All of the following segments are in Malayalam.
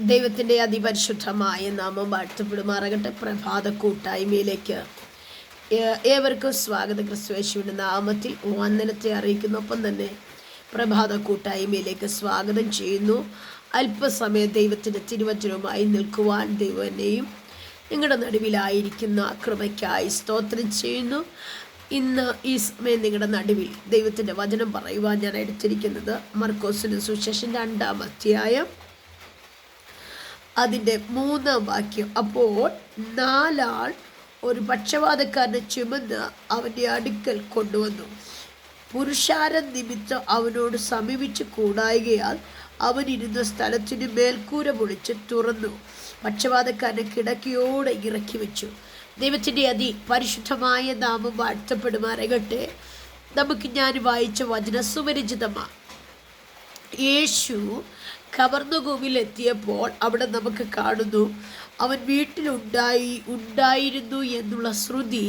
ദൈവത്തിന്റെ അതിപരിശുദ്ധമായ നാമം വാഴ്ത്തപ്പെടുമാറാകട്ടെ. പ്രഭാത കൂട്ടായ്മയിലേക്ക് ഏവർക്കും സ്വാഗതം. ക്രിസ്തുവേശുവിന്റെ നാമത്തിൽ വന്ദനത്തെ അറിയിക്കുന്നൊപ്പം തന്നെ പ്രഭാത കൂട്ടായ്മയിലേക്ക് സ്വാഗതം ചെയ്യുന്നു. അല്പസമയം ദൈവത്തിന്റെ തിരുവചനവുമായി നിൽക്കുവാൻ ദൈവനെയും നിങ്ങളുടെ നടുവിലായിരിക്കുന്ന കൃപയ്ക്കായി സ്തോത്രം ചെയ്യുന്നു. ഇന്ന് ഈ സമയം നിങ്ങളുടെ നടുവിൽ ദൈവത്തിന്റെ വചനം പറയുവാൻ ഞാൻ എടുത്തിരിക്കുന്നത് മർക്കോസിന് സുശേഷൻ രണ്ടാം അധ്യായം അതിന്റെ മൂന്നാം വാക്യം. അപ്പോൾ നാലാൾ ഒരു പക്ഷപാതക്കാരനെ ചുമന്ന് അവന്റെ അടുക്കൽ കൊണ്ടുവന്നു. പുരുഷാര നിമിത്തം അവനോട് സമീപിച്ച് കൂടായികയാൽ അവനിരുന്ന സ്ഥലത്തിന് മേൽക്കൂര പൊളിച്ച് തുറന്നു. പക്ഷപാതക്കാരനെ കിടക്കിയോടെ ഇറക്കി വെച്ചു. ദൈവത്തിന്റെ അതി പരിശുദ്ധമായ നാമം വാഴ്ത്തപ്പെടുമാറകട്ടെ. നമുക്ക് ഞാൻ വായിച്ച വചന സുപരിചിതമാണ് യേശു കവർന്നുകൂവിലെത്തിയപ്പോൾ അവിടെ നമുക്ക് കാണുന്നു അവൻ വീട്ടിലുണ്ടായി ഉണ്ടായിരുന്നു എന്നുള്ള ശ്രുതി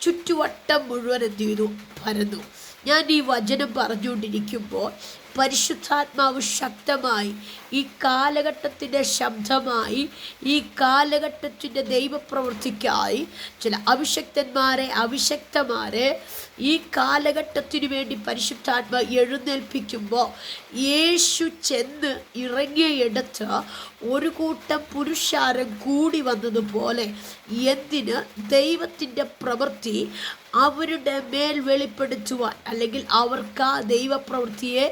ചുറ്റുവട്ടം മുഴുവൻ എന്ത് ചെയ്തു? പരന്നു. ഞാൻ ഈ വചനം പറഞ്ഞുകൊണ്ടിരിക്കുമ്പോൾ പരിശുദ്ധാത്മാവ് ശക്തമായി ഈ കാലഘട്ടത്തിന്റെ ശബ്ദമായി ഈ കാലഘട്ടത്തിന്റെ ദൈവപ്രവൃത്തിക്കായി ചില അഭിഷക്തന്മാരെ അഭിഷക്തമാരെ ഈ കാലഘട്ടത്തിനു വേണ്ടി പരിശുദ്ധാത്മ എഴുന്നേൽപ്പിക്കുമ്പോൾ യേശു ചെന്ന് ഇറങ്ങിയെടുത്ത് ഒരു കൂട്ടം പുരുഷാരം കൂടി വന്നതുപോലെ എന്തിന്? ദൈവത്തിന്റെ പ്രവൃത്തി അവരുടെ മേൽ വെളിപ്പെടുത്തുവാൻ അല്ലെങ്കിൽ അവർക്ക് ആ ദൈവപ്രവൃത്തിയെ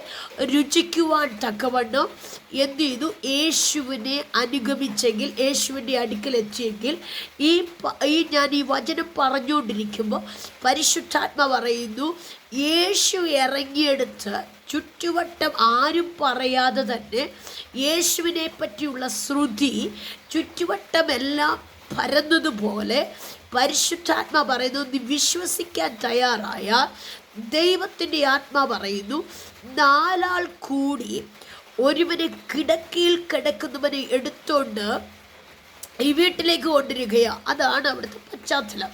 രുചിക്കുവാൻ തക്കവണ്ണം എന്ത് ചെയ്തു? യേശുവിനെ അനുഗമിച്ചെങ്കിൽ യേശുവിന്റെ അടുക്കൽ എത്തിയെങ്കിൽ ഈ ഈ ഞാൻ ഈ വചനം പറഞ്ഞുകൊണ്ടിരിക്കുമ്പോൾ പരിശുദ്ധാത്മ പറയുന്നു യേശു ഇറങ്ങിയെടുത്ത് ചുറ്റുവട്ടം ആരും പറയാതെ തന്നെ യേശുവിനെ പറ്റിയുള്ള ശ്രുതി ചുറ്റുവട്ടമെല്ലാം പരന്നതുപോലെ പരിശുദ്ധാത്മ പറയുന്നു നീ വിശ്വസിക്കാൻ തയ്യാറായ ദൈവത്തിന്റെ ആത്മാ പറയുന്നു നാലാൾ കൂടി ഒരുവനെ കിടക്കയിൽ കിടക്കുന്നവനെ എടുത്തോണ്ട് ഈ വീട്ടിലേക്ക് കൊണ്ടിരിക്കുകയാണ് അതാണ് അവിടുത്തെ പശ്ചാത്തലം.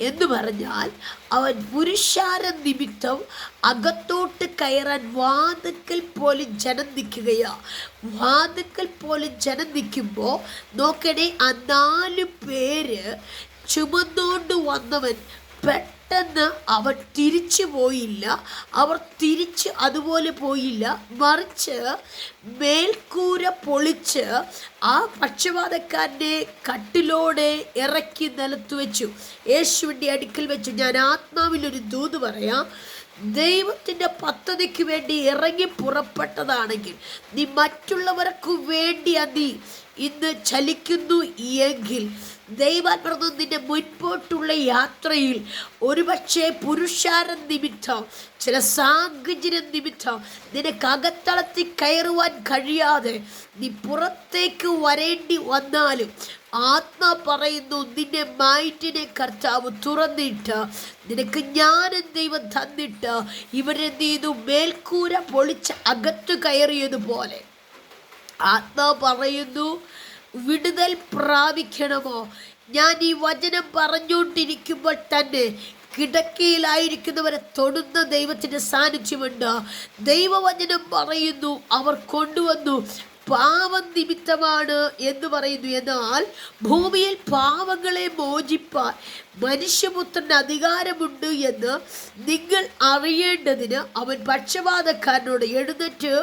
എന്ന് പറഞ്ഞാൽ അവൻ പുരുഷാര നിമിത്തം അകത്തോട്ട് കയറാൻ വാതുക്കൽ പോലും ജനം നിൽക്കുകയാണ് വാതുക്കൽ പോലും ജനം നിൽക്കുമ്പോൾ നോക്കണേ ആ നാല് പേര് ചുമന്നുകൊണ്ട് വന്നവൻ അവൻ തിരിച്ചു പോയില്ല. അവർ തിരിച്ച് അതുപോലെ പോയില്ല. മറിച്ച് മേൽക്കൂര പൊളിച്ച് ആ പക്ഷപാതക്കാരനെ കട്ടിലോടെ ഇറക്കി നിലത്ത് വെച്ചു. യേശുവിന്റെ അടുക്കൽ വെച്ചു. ഞാൻ ആത്മാവിലൊരു ദൂത് പറയാം. ദൈവത്തിന്റെ പദ്ധതിക്ക് വേണ്ടി ഇറങ്ങി പുറപ്പെട്ടതാണെങ്കിൽ നീ മറ്റുള്ളവർക്ക് വേണ്ടി നീ ഇന്ന് ചലിക്കുന്നു എങ്കിൽ ദൈവാത്മൃതം നിന്റെ മുൻപോട്ടുള്ള യാത്രയിൽ ഒരുപക്ഷെ പുരുഷാരം നിമിത്തം ചില സാഹചര്യം നിമിത്തം നിനക്ക് അകത്തളത്തിൽ കയറുവാൻ കഴിയാതെ നീ പുറത്തേക്ക് വരേണ്ടി വന്നാലും ആത്മാ പറയുന്നു നിന്റെ മൈറ്റിനെ കർത്താവ് തുറന്നിട്ട് നിനക്ക് ജ്ഞാനം ദൈവം തന്നിട്ട് ഇവരെ ചെയ്തു മേൽക്കൂര പൊളിച്ച് അകത്തു കയറിയതുപോലെ. ആത്മാ പറയുന്നു വിടുതൽ പ്രാപിക്കണമോ? ഞാൻ ഈ വചനം പറഞ്ഞുകൊണ്ടിരിക്കുമ്പോൾ തന്നെ കിടക്കയിലായിരിക്കുന്നവരെ തൊടുന്ന ദൈവത്തിന്റെ സാന്നിധ്യമുണ്ട്. ദൈവവചനം പറയുന്നു അവർ കൊണ്ടുവന്നു പാപം നിമിത്തമാണ് എന്ന് പറയുന്നു. എന്നാൽ ഭൂമിയിൽ പാവങ്ങളെ മോചിപ്പാൻ മനുഷ്യപുത്രന് അധികാരമുണ്ട് എന്ന് നിങ്ങൾ അറിയേണ്ടതിന് അവൻ പക്ഷപാതക്കാരനോട് എഴുന്നേറ്റ്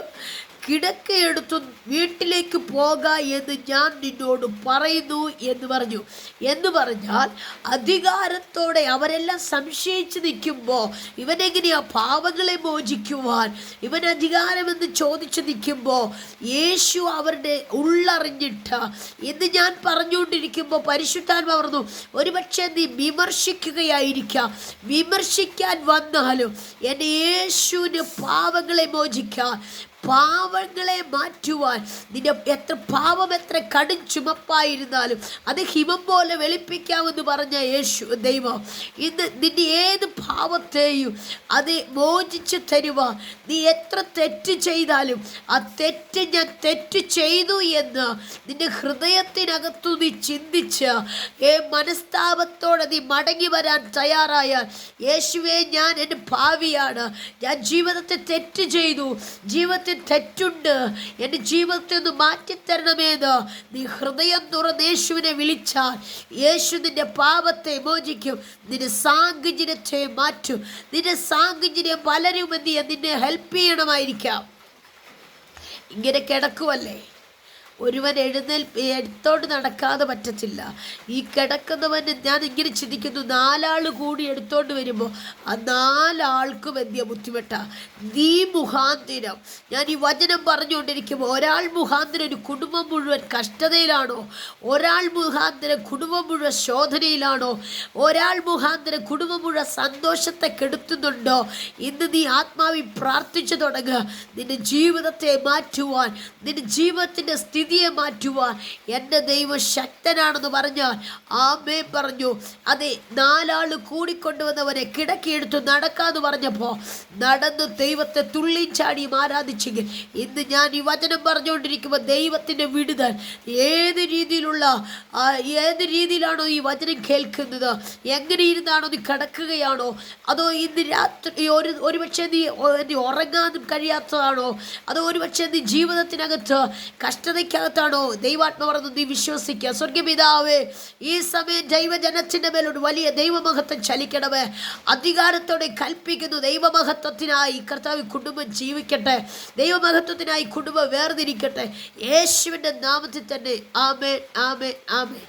കിടക്കയെടുത്തു വീട്ടിലേക്ക് പോക എന്ന് ഞാൻ നിന്നോട് പറയുന്നു എന്ന് പറഞ്ഞു. എന്ന് പറഞ്ഞാൽ അധികാരത്തോടെ അവരെല്ലാം സംശയിച്ച് നിൽക്കുമ്പോൾ ഇവനെങ്ങനെയാ പാവങ്ങളെ മോചിക്കുവാൻ? ഇവൻ അധികാരമെന്ന് ചോദിച്ചു നിൽക്കുമ്പോൾ യേശു അവരുടെ ഉള്ളറിഞ്ഞിട്ട് എന്ന് ഞാൻ പറഞ്ഞുകൊണ്ടിരിക്കുമ്പോൾ പരിശുദ്ധാൻ പറഞ്ഞു ഒരുപക്ഷെ നീ വിമർശിക്കുകയായിരിക്കാം. വിമർശിക്കാൻ വന്നാലും എന്റെ യേശുവിന് പാവങ്ങളെ മോചിക്കാൻ പാവങ്ങളെ മാറ്റുവാൻ. നിന്റെ എത്ര പാവം എത്ര കടും ചുമപ്പായിരുന്നാലും അത് ഹിമം പോലെ വെളുപ്പിക്കാമെന്ന് പറഞ്ഞ യേശു ദൈവം ഇന്ന് നിന്റെ ഏത് പാവത്തെയും അത് മോചിച്ച് തരുവാൻ. നീ എത്ര തെറ്റ് ചെയ്താലും ആ തെറ്റ് ഞാൻ തെറ്റ് ചെയ്തു എന്ന് നിന്റെ ഹൃദയത്തിനകത്തു നീ ചിന്തിച്ച് ഏ മനസ്താപത്തോടെ നീ മടങ്ങി വരാൻ തയ്യാറായാൽ യേശുവെ ഞാൻ എന്റെ ഭാവിയാണ്. ഞാൻ ജീവിതത്തെ തെറ്റ് ചെയ്തു. ജീവിതത്തിൽ തെറ്റുണ്ട്. എന്റെ ജീവിതത്തിൽ നിന്ന് മാറ്റിത്തരണമേത് നീ ഹൃദയം തുറന്ന് യേശുവിനെ വിളിച്ചാൽ യേശു നിന്റെ പാപത്തെ മോചിക്കും. നിന്റെ സാഹചര്യത്തെ മാറ്റും. നിന്റെ സാഹചര്യം പലരും നിന്നെ ഹെൽപ്പ് ചെയ്യണമായിരിക്കാം. ഇങ്ങനെ കിടക്കുമല്ലേ ഒരുവൻ എഴുന്നേൽ എടുത്തോണ്ട് നടക്കാതെ പറ്റത്തില്ല. ഈ കിടക്കുന്നവന് ഞാൻ ഇങ്ങനെ ചിന്തിക്കുന്നു നാലാൾ കൂടി എടുത്തോണ്ട് വരുമ്പോൾ ആ നാലാൾക്കും എന്തിയ ബുദ്ധിമുട്ട. നീ മുഖാന്തിരം ഞാൻ ഈ വചനം പറഞ്ഞുകൊണ്ടിരിക്കുമ്പോൾ ഒരാൾ മുഖാന്തിരം ഒരു കുടുംബം മുഴുവൻ കഷ്ടതയിലാണോ? ഒരാൾ മുഖാന്തിരം കുടുംബം മുഴുവൻ ശോധനയിലാണോ? ഒരാൾ മുഖാന്തിരം കുടുംബം മുഴുവൻ സന്തോഷത്തെ കെടുത്തുന്നുണ്ടോ? ഇന്ന് നീ ആത്മാവിൽ പ്രാർത്ഥിച്ചു തുടങ്ങുക. നിന്റെ ജീവിതത്തെ മാറ്റുവാൻ നിന്റെ ജീവിതത്തിന്റെ സ്ഥിതിയെ മാറ്റുവാൻ എന്റെ ദൈവം ശക്തനാണെന്ന് പറഞ്ഞാൽ ആമേ പറഞ്ഞു. അതെ നാലാൾ കൂടിക്കൊണ്ടുവന്നവരെ കിടക്കിയെടുത്തു നടക്കാന്ന് പറഞ്ഞപ്പോൾ നടന്ന് ദൈവത്തെ തുള്ളി ചാടിയും ആരാധിച്ചെങ്കിൽ ഇന്ന് ഞാൻ ഈ വചനം പറഞ്ഞുകൊണ്ടിരിക്കുമ്പോൾ ദൈവത്തിന്റെ വിടുതൽ ഏത് രീതിയിലുള്ള ഏത് രീതിയിലാണോ ഈ വചനം കേൾക്കുന്നത്? എങ്ങനെ ഇരുന്നാണോ നീ കിടക്കുകയാണോ? അതോ ഇന്ന് രാത്രി ഒരു ഒരുപക്ഷെ നീ നീ ഉറങ്ങാനും കഴിയാത്തതാണോ? അതോ ഒരുപക്ഷെ നീ ജീവിതത്തിനകത്ത് കഷ്ടതയ്ക്കകത്താണോ ദൈവാത്മാവെന്ന് നീ വിശ്വസിക്കുക. സ്വർഗപിതാവേ ഈ സമയം ദൈവജനത്തിന്റെ മേലൊരു വലിയ ദൈവമഹത്വം ചലിക്കണമേ. അധികാരത്തോടെ കൽപ്പിക്കുന്നു ദൈവമഹത്വത്തിനായി. കർത്താവ് കുടുംബം ജീവിക്കട്ടെ. ദൈവമഹത്വത്തിനായി കുടുംബം വേർതിരിക്കട്ടെ. യേശുവിന്റെ നാമത്തിൽ തന്നെ. ആമേ ആമേ ആമേ